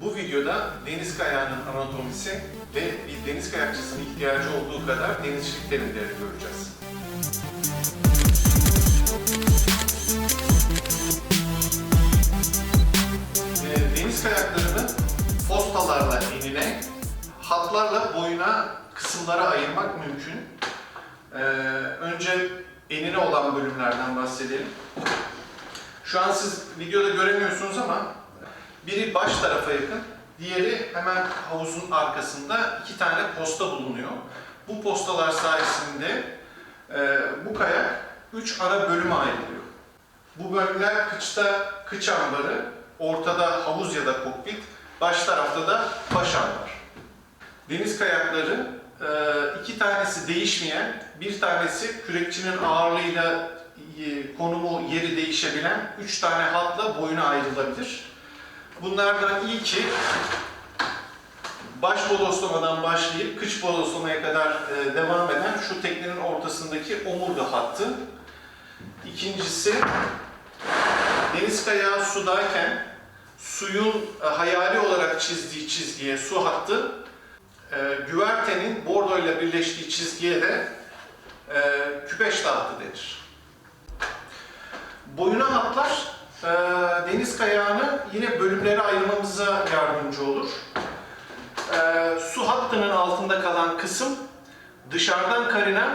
Bu videoda deniz kayağının anatomisi ve bir deniz kayakçısının ihtiyacı olduğu kadar denizcilik terimlerini göreceğiz. Ee, Deniz kayaklarını postalarla enine, hatlarla boyuna kısımlara ayırmak mümkün. Ee, önce enine olan bölümlerden bahsedelim. Şu an siz videoda göremiyorsunuz ama biri baş tarafa yakın, diğeri hemen havuzun arkasında iki tane posta bulunuyor. Bu postalar sayesinde e, bu kayak üç ana bölüme ayrılıyor. Bu bölümler kıçta kıç ambarı, ortada havuz ya da kokpit, baş tarafta da baş ambar. Deniz kayakları e, iki tanesi değişmeyen, bir tanesi kürekçinin ağırlığıyla e, konumu, yeri değişebilen üç tane hatla boyuna ayrılabilir. Bunlardan ilki baş bodoslamadan başlayıp kıç bodoslamaya kadar e, devam eden şu teknenin ortasındaki omurga hattı. İkincisi deniz kayağı sudayken suyun e, hayali olarak çizdiği çizgiye su hattı, e, güvertenin bordo ile birleştiği çizgiye de e, küpeş hattı denir. Boyuna hatlar e, deniz kayağını yine bölümlere ayırmamıza yardımcı olur. E, su hattının altında kalan kısım dışarıdan karina,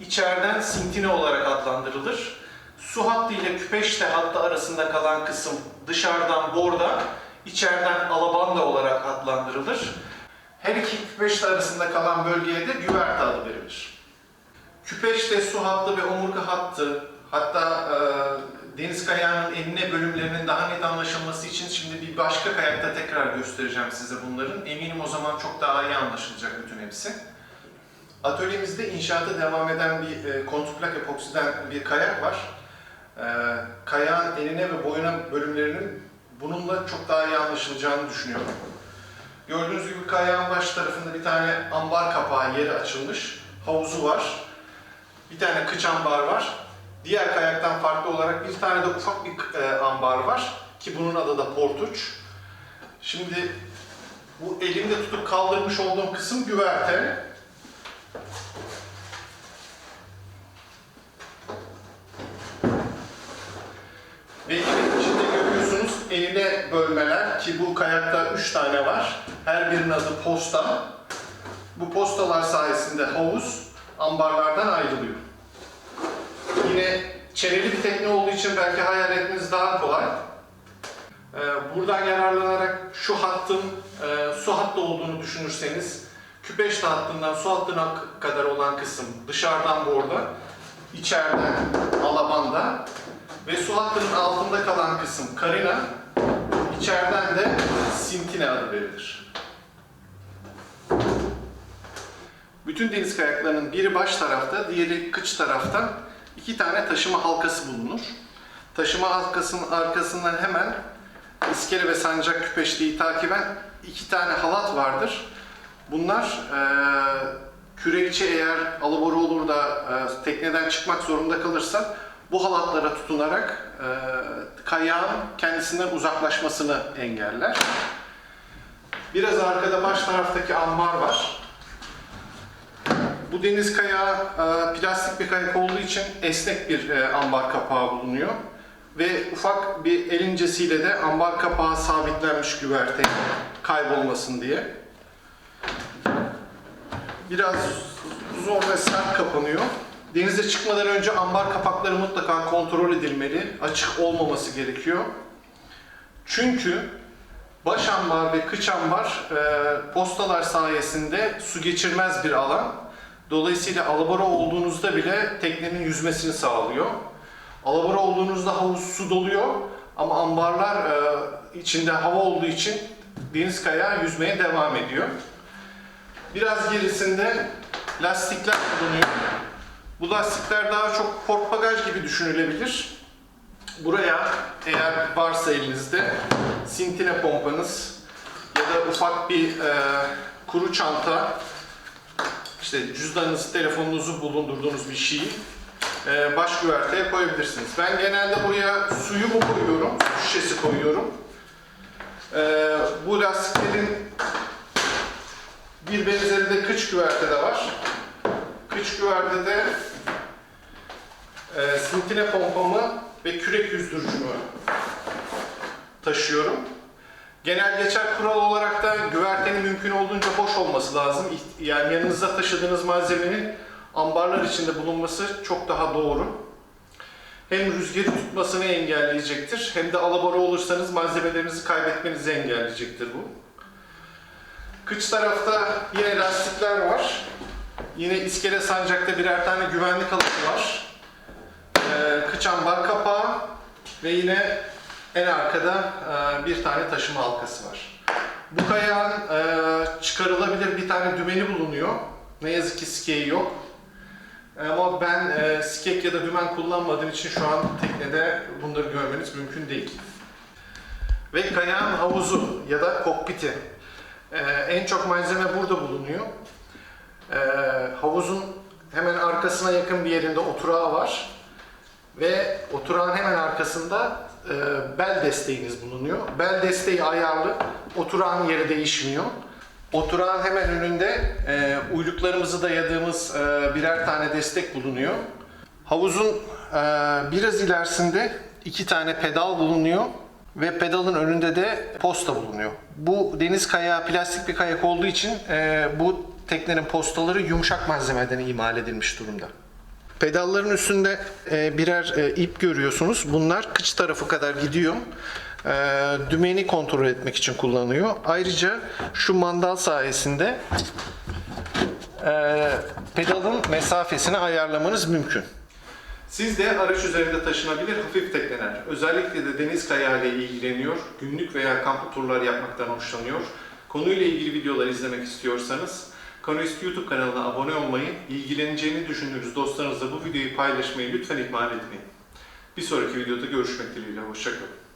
içeriden sintine olarak adlandırılır. Su hattı ile küpeşte hattı arasında kalan kısım dışarıdan borda, içeriden alabanda olarak adlandırılır. Her iki küpeşte arasında kalan bölgeye de güverte adı verilir. Küpeşte su hattı ve omurga hattı, hatta e, deniz kayağının enine bölümlerinin daha net anlaşılması için şimdi bir başka kayakta tekrar göstereceğim size bunların. Eminim o zaman çok daha iyi anlaşılacak bütün hepsi. Atölyemizde inşaata devam eden bir e, kontrplak epoksiden bir kayak var. E, kayağın enine ve boyuna bölümlerinin bununla çok daha iyi anlaşılacağını düşünüyorum. Gördüğünüz gibi kayağın baş tarafında bir tane ambar kapağı yeri açılmış. Havuzu var. Bir tane kıç ambar var. Diğer kayaktan farklı olarak bir tane de ufak bir e, ambar var. Ki bunun adı da portuç. Şimdi bu elimde tutup kaldırmış olduğum kısım güverte. Ve içinde görüyorsunuz eline bölmeler ki bu kayakta 3 tane var. Her birinin adı posta. Bu postalar sayesinde havuz ambarlardan ayrılıyor. Yine çeneli bir tekne olduğu için belki hayal etmeniz daha kolay. Ee, Buradan yararlanarak şu hattın e, su hattı olduğunu düşünürseniz küpeşte hattından su hattına kadar olan kısım dışarıdan borda, içeriden alabanda ve su hattının altında kalan kısım karina, içeriden de sintine adı verilir. Bütün deniz kayaklarının biri baş tarafta, diğeri kıç tarafta iki tane taşıma halkası bulunur. Taşıma halkasının arkasından hemen iskele ve sancak küpeşliği takiben iki tane halat vardır. Bunlar eee kürekçi eğer alıboru olur da eee, tekneden çıkmak zorunda kalırsa bu halatlara tutunarak eee kayağın kendisinden uzaklaşmasını engeller. Biraz arkada baş taraftaki ambar var. Bu deniz kayağı e, plastik bir kayak olduğu için esnek bir e, ambar kapağı bulunuyor. Ve ufak bir el incesiyle de ambar kapağı sabitlenmiş güverte kaybolmasın diye. Biraz zor ve sert kapanıyor. Denize çıkmadan önce ambar kapakları mutlaka kontrol edilmeli. Açık olmaması gerekiyor. Çünkü baş ambar ve kıç ambar e, postalar sayesinde su geçirmez bir alan. Dolayısıyla alabora olduğunuzda bile teknenin yüzmesini sağlıyor. Alabora olduğunuzda havuz su doluyor ama ambarlar e, içinde hava olduğu için deniz kayağı yüzmeye devam ediyor. Biraz gerisinde lastikler bulunuyor. Bu lastikler daha çok port bagaj gibi düşünülebilir. Buraya eğer varsa elinizde sintine pompanız ya da ufak bir e, kuru çanta işte cüzdanınızı, telefonunuzu bulundurduğunuz bir şeyi e, baş güverteye koyabilirsiniz. Ben genelde buraya suyumu koyuyorum, şişesi koyuyorum. Ee, bu lastiklerin bir benzeri de kıç güverte de var. Kıç güverte de e, sintine pompamı ve kürek yüzdürücümü taşıyorum. Genel geçer kural olarak da güvertenin mümkün olduğunca boş olması lazım. Yani yanınızda taşıdığınız malzemenin ambarlar içinde bulunması çok daha doğru. Hem rüzgarı tutmasını engelleyecektir hem de alabora olursanız malzemelerinizi kaybetmenizi engelleyecektir bu. Kıç tarafta yine lastikler var. Yine iskele sancakta birer tane güvenlik halatı var. Ee, kıç ambar kapağı ve yine en arkada e, bir tane taşıma halkası var. Bu kayağın e, çıkarılabilir bir tane dümeni bulunuyor. Ne yazık ki skeyi yok. Ama ben e, skek ya da dümen kullanmadığım için şu an teknede bunları görmeniz mümkün değil. Ve kayağın havuzu ya da kokpiti. E, en çok malzeme burada bulunuyor. E, havuzun hemen arkasına yakın bir yerinde oturağı var. Ve oturağın hemen arkasında e, bel desteğiniz bulunuyor. Bel desteği ayarlı, oturağın yeri değişmiyor. Oturağın hemen önünde e, uyluklarımızı dayadığımız e, birer tane destek bulunuyor. Havuzun e, biraz ilerisinde iki tane pedal bulunuyor ve pedalın önünde de posta bulunuyor. Bu deniz kayağı plastik bir kayak olduğu için e, bu teknenin postaları yumuşak malzemeden imal edilmiş durumda. Pedalların üstünde e, birer e, ip görüyorsunuz. Bunlar kıç tarafı kadar gidiyor. E, dümeni kontrol etmek için kullanıyor. Ayrıca şu mandal sayesinde pedalın mesafesini ayarlamanız mümkün. Siz de araç üzerinde taşınabilir hafif tekneler, özellikle de deniz kayağı ile ilgileniyor, günlük veya kamplı turlar yapmaktan hoşlanıyor, konuyla ilgili videolar izlemek istiyorsanız Kanoist YouTube kanalına abone olmayı, ilgileneceğini düşündüğünüz dostlarınızla bu videoyu paylaşmayı lütfen ihmal etmeyin. Bir sonraki videoda görüşmek dileğiyle, hoşçakalın.